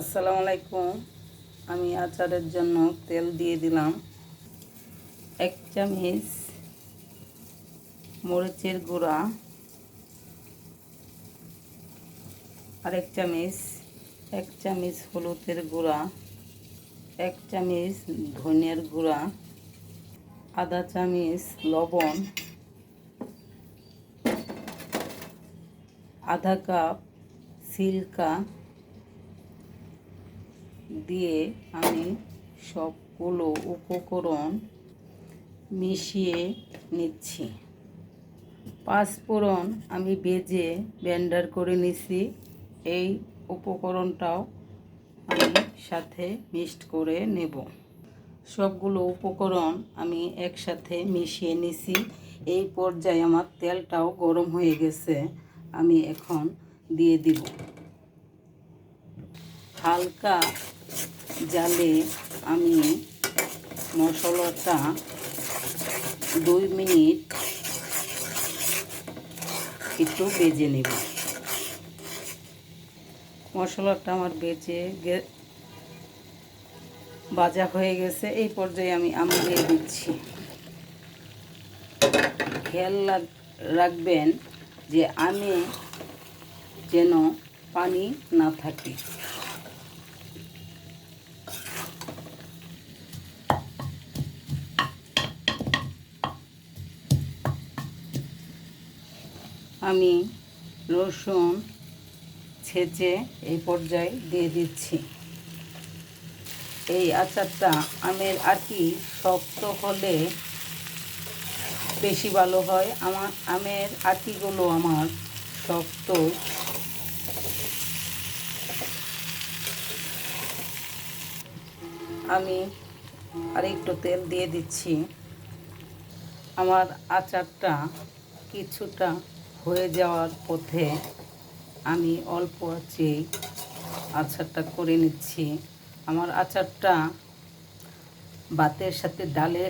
আসসালামু আলাইকুম। আমি আচারের জন্য তেল দিয়ে দিলাম। এক চামচ মরিচের গুঁড়া। আরেক চামচ, এক চামচ হলুদের গুঁড়া। এক চামচ ধনিয়ার গুঁড়া। আধা চামচ লবণ। আধা কাপ সিল্কা। দিয়ে আমি সবগুলো উপকরণ মিশিয়ে নিচ্ছি। পাঁচফোড়ন আমি বেজে ব্যান্ডার করে নিছি। এই উপকরণটাও আমি সাথে মিক্সড করে নেব। সবগুলো উপকরণ আমি একসাথে মিশিয়ে নিছি। এই পর্যায়ে আমার তেলটাও গরম হয়ে গেছে। আমি এখন দিয়ে দিব। হালকা জালে আমি মশলাটা দুই মিনিট একটু বেজে নেব। মশলাটা আমার বেজে ভাজা হয়ে গেছে, এই পর্যায়ে আমি আম দিয়ে দিচ্ছি। খেয়াল রাখবেন যে আমে যেন পানি না থাকে। আমি রসুন ছেঁচে এই পর্যায়ে দিয়ে দিচ্ছি। এই আচারটা আমের আটি শক্ত হলে বেশি ভালো হয়। আমার আমের আটিগুলো আমার শক্ত। আমি আরেকটু তেল দিয়ে দিচ্ছি। আমার আচারটা কিছুটা হয়ে যাওয়ার পথে আমি অল্প আছে আচারটা করে নিচ্ছি। আমার আচারটা ভাতের সাথে ডালে,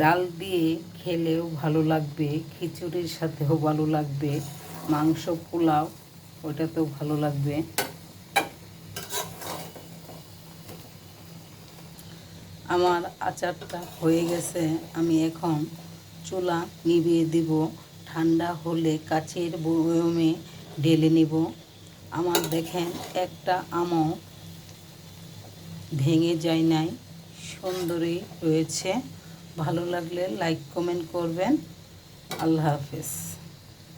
ডাল দিয়ে খেলেও ভালো লাগবে, খিচুড়ির সাথেও ভালো লাগবে, মাংস, পোলাও ওটাতেও ভালো লাগবে। আমার আচারটা হয়ে গেছে। আমি এখন চুলা নিভিয়ে দিব। ঠান্ডা হলে কাচের বয়মে ঢেলে নিব। আমার দেখেন একটা আমও ভেঙে যায় নাই। সুন্দরই রয়েছে। ভালো লাগলে লাইক কমেন্ট করবেন। আল্লাহ হাফেজ।